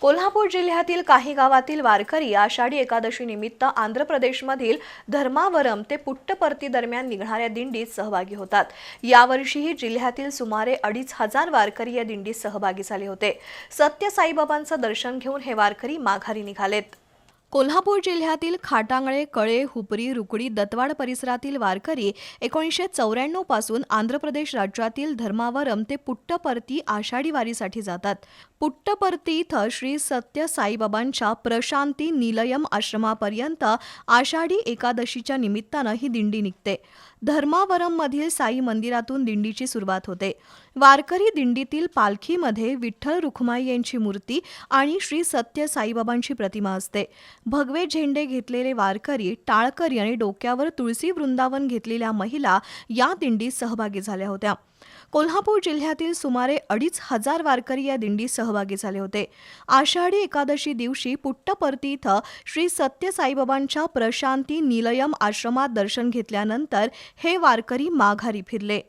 कोल्हापूर जिल्ह्यातील काही गावातील वारकरी आषाढी एकादशी निमित्त आंध्र प्रदेशमधील धर्मावरम ते पुट्टपर्ती दरम्यान निघणाऱ्या दिंडीत सहभागी होतात. यावर्षीही जिल्ह्यातील सुमारे अडीच हजार वारकरी या दिंडीत सहभागी झाले होते. सत्य साईबाबांचं दर्शन घेऊन हे वारकरी माघारी निघालेत. कोल्हापूर जिल्ह्यातील खाटांगळे कळे हुपरी रुकडी दत्तवाड परिसरातील वारकरी एकोणीसशे चौऱ्याण्णवपासून आंध्र प्रदेश राज्यातील धर्मावरम ते पुट्टपर्ती आषाढी वारीसाठी जातात. पुट्टपर्ती इथं श्री सत्य साईबाबांच्या प्रशांती निलयम आश्रमापर्यंत आषाढी एकादशीच्या निमित्तानं ही दिंडी निघते. धर्मावरममधील साई मंदिरातून दिंडीची सुरुवात होते. वारकरी दिंडीतील पालखीमध्ये विठ्ठल रुखमाई यांची मूर्ती आणि श्री सत्य साईबाबांची प्रतिमा असते. भगवे झेंडे घेतलेले वारकरी टाळकरी आणि डोक्यावर तुळशी वृंदावन घेतलेल्या महिला या दिंडीत सहभागी झाल्या होत्या. कोल्हापूर जिल्ह्यातील सुमारे अडीच हजार वारकरी या दिंडीत सहभागी झाले होते. आषाढी एकादशी दिवशी पुट्टपर्ती इथं श्री सत्य साईबाबांच्या प्रशांती निलयम आश्रमात दर्शन घेतल्यानंतर हे वारकरी माघारी फिरले.